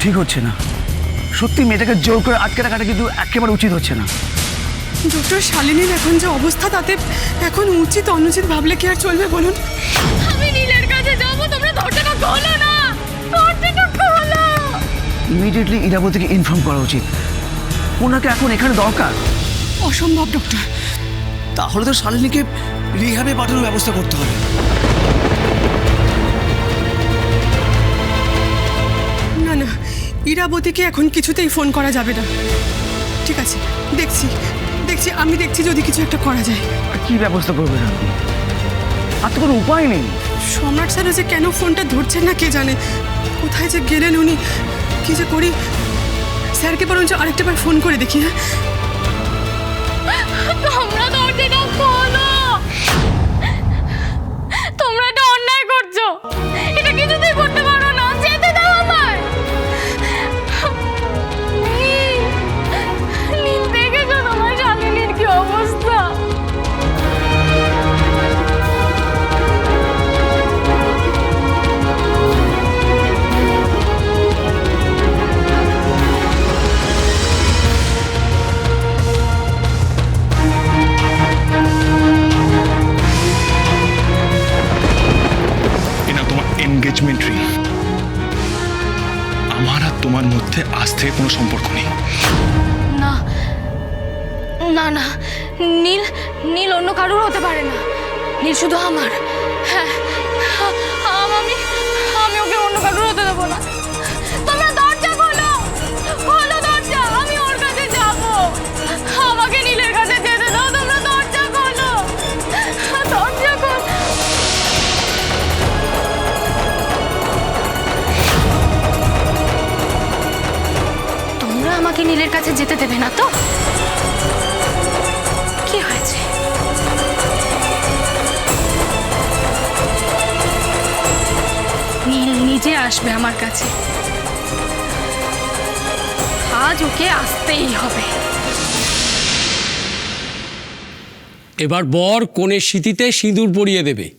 ঠিক হচ্ছে না। সত্যি মেয়েটাকে জোর করে আটকে রাখাটা কিন্তু একেবারে উচিত হচ্ছে না। ডক্টর শালিনীর এখন যে অবস্থা তাতে এখন উচিত অনুচিত ভাবলে কি আর চলবে বলুন? আমি নীলের কাছে যাব তোমরা দরজাটা খোলো না! দরজাটা খোলো! ইমিডিয়েটলি ইরাবতীকে ইনফর্ম করা উচিত। ওনাকে এখন এখানে দরকার। অসম্ভব ডক্টর। তাহলে তো শালিনীকে রিহাবে পাঠানোর ব্যবস্থা করতে হবে। ইরাবতীকে এখন কিছুতেই ফোন করা যাবে না। ঠিক আছে দেখছি। দেখছি আমি দেখছি যদি কিছু একটা করা যায়। আর কি ব্যবস্থা করবেন আপনি? আর তো কোনো উপায় নেই। সম্রাট স্যার যে কেন ফোনটা ধরছেন না কে জানে? কোথায় যে গেলেন উনি? কি যে করি? স্যারকে বরঞ্চ আরেকটাবার ফোন করে দেখি হ্যাঁ? এনগেজমেন্ট রিং আমার আর তোমার মধ্যে আজ থেকে কোনো সম্পর্ক নেই। না না না, নীল নীল অন্য কারোর হতে পারে না। নীল শুধু আমার। হ্যাঁ আ- আমি আমি ওকে অন্য কারোর হতে দেবো না। আসবে আমার কাছে। আজ ওকে আসতেই হবে। এবার বর কনের স্মৃতিতে সিঁদুর পরিয়ে দেবে।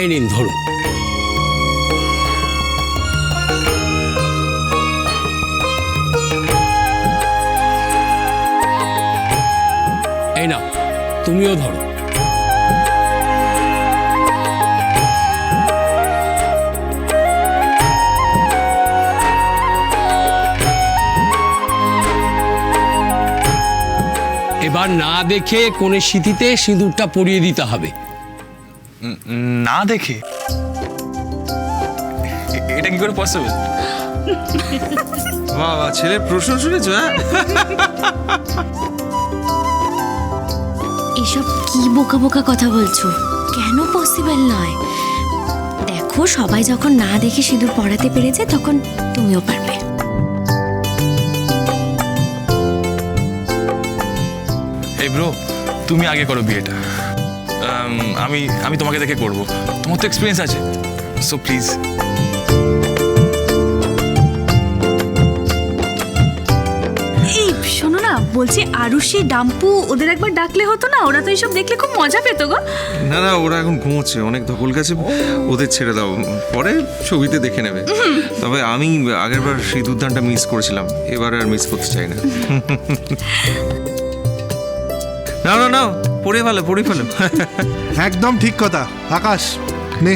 এই নিন, ধরুন। এই নাও তুমিও ধরো। এবার না দেখে কোণের স্মৃতিতে সিঁদুরটা পরিয়ে দিতে হবে। না দেখে? এটা কি করে পসিবল বাবা ছেলের প্রশ্ন শুনেছো হ্যাঁ? এসব কি বোকা বোকা কথা বলছো? কেন পসিবল নয়? দেখো, সবাই যখন না দেখে সিঁদুর পড়াতে পেরেছে, তখন তুমিও পারবে। তুমি আগে করো বিয়েটা। আমি আমি তোমাকে দেখে করব। তোমার তো এক্সপিরিয়েন্স আছে। সো প্লিজ শোনো না বলছি আরুষি ডাম্পু ওদের একবার ডাকলে হতো না? ওরা তো এইসব দেখলে খুব মজা পেতো গো। না না ওরা এখন ঘুমোচ্ছে অনেক ধকল গেছে। ওদের ছেড়ে দাও। পরে ছবিতে দেখে নেবে। তবে আমি আগেরবার সিঁদুর দানটা মিস করেছিলাম। এবার আর মিস করতে চাই না। না না না পড়ে ফেলো পড়ে ফেলো। একদম ঠিক কথা। আকাশ নে।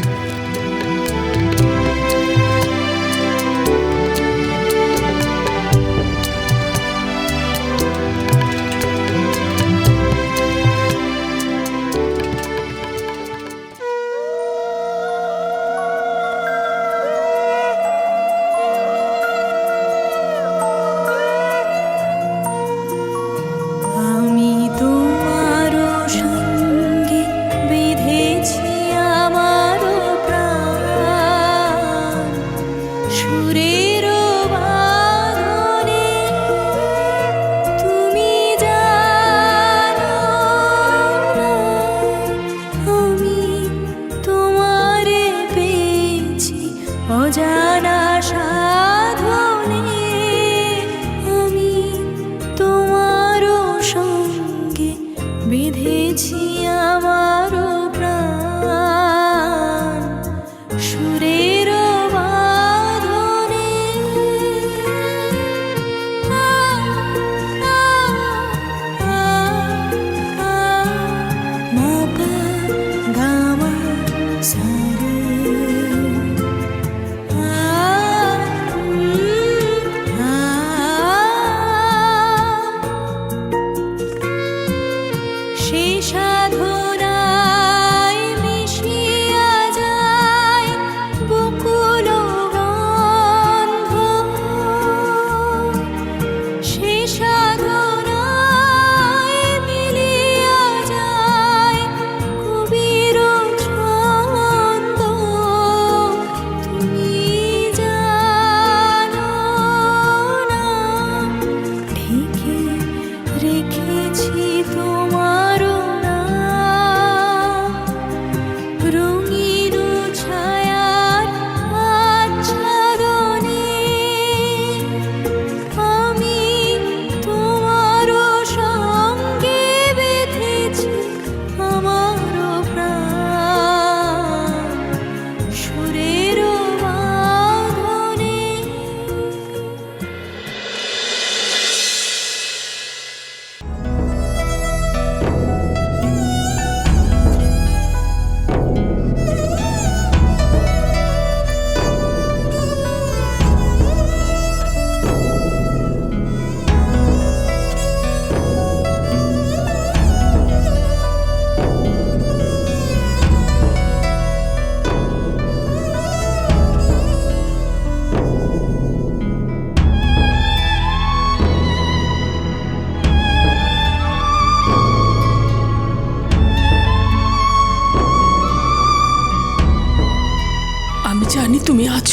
পাচ্ছ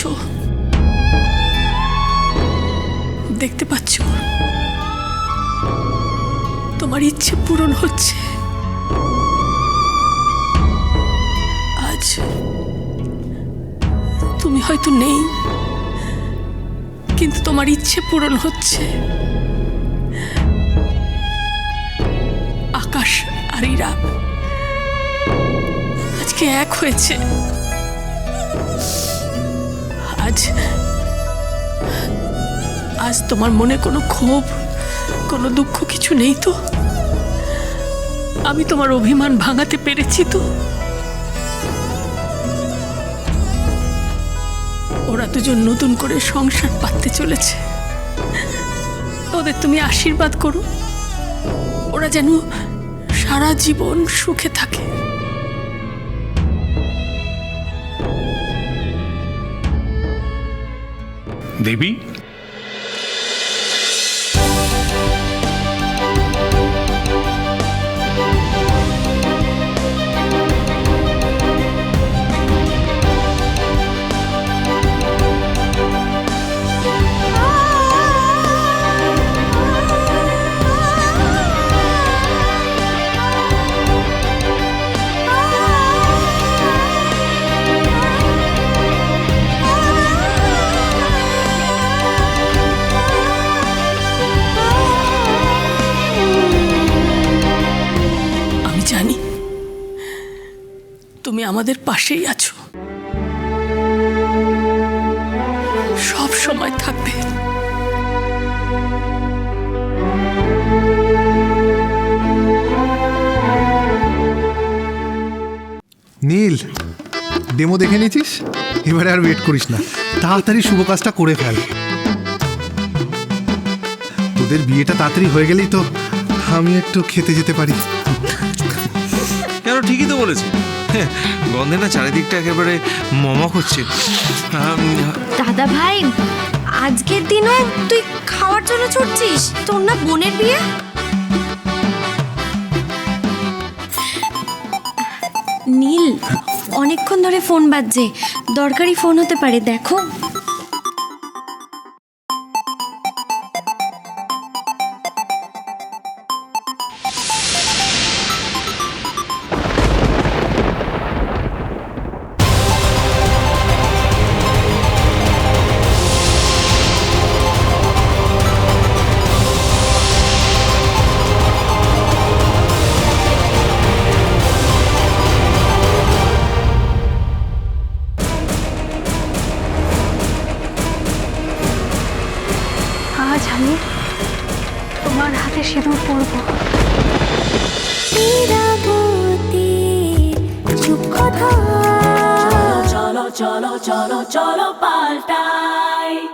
দেখতে পাচ্ছ? তোমার ইচ্ছে পূরণ হচ্ছে। আজ তুমি হয়তো নেই, কিন্তু তোমার ইচ্ছে পূরণ হচ্ছে। আকাশ আর ইরা আজকে এক হয়েছে। আজ আজ তোমার মনে কোনো ক্ষোভ, কোনো দুঃখ কিছু নেই তো? আমি তোমার অভিমান ভাঙাতে পেরেছি তো? ওরা দুজন নতুন করে সংসার পাততে চলেছে। ওদের তুমি আশীর্বাদ করো। ওরা যেন সারা জীবন সুখে থাকে। দেবী তুমি আমাদের পাশেই আছো। সব সময় থাকবে। নীল ডেমো দেখে নিয়েছিস? এবারে আর ওয়েট করিস না। তাড়াতাড়ি শুভ কাজটা করে ফেল। তোদের বিয়েটা তাড়াতাড়ি হয়ে গেলেই তো আমি একটু খেতে যেতে পারি। কেন ঠিকই তো বলেছি গন্ধে না চারিদিকটা একেবারে মমক হচ্ছে দাদা ভাই, আজকের দিনও তুই খাওয়ার জন্য ছুটছিস? তোর না বোনের বিয়ে? নীল, অনেকক্ষণ ধরে ফোন বাজছে। দরকারি ফোন হতে পারে, দেখো। হাতে সিঁদুর পরব। চলো চলো চলো চলো পাল্টাই।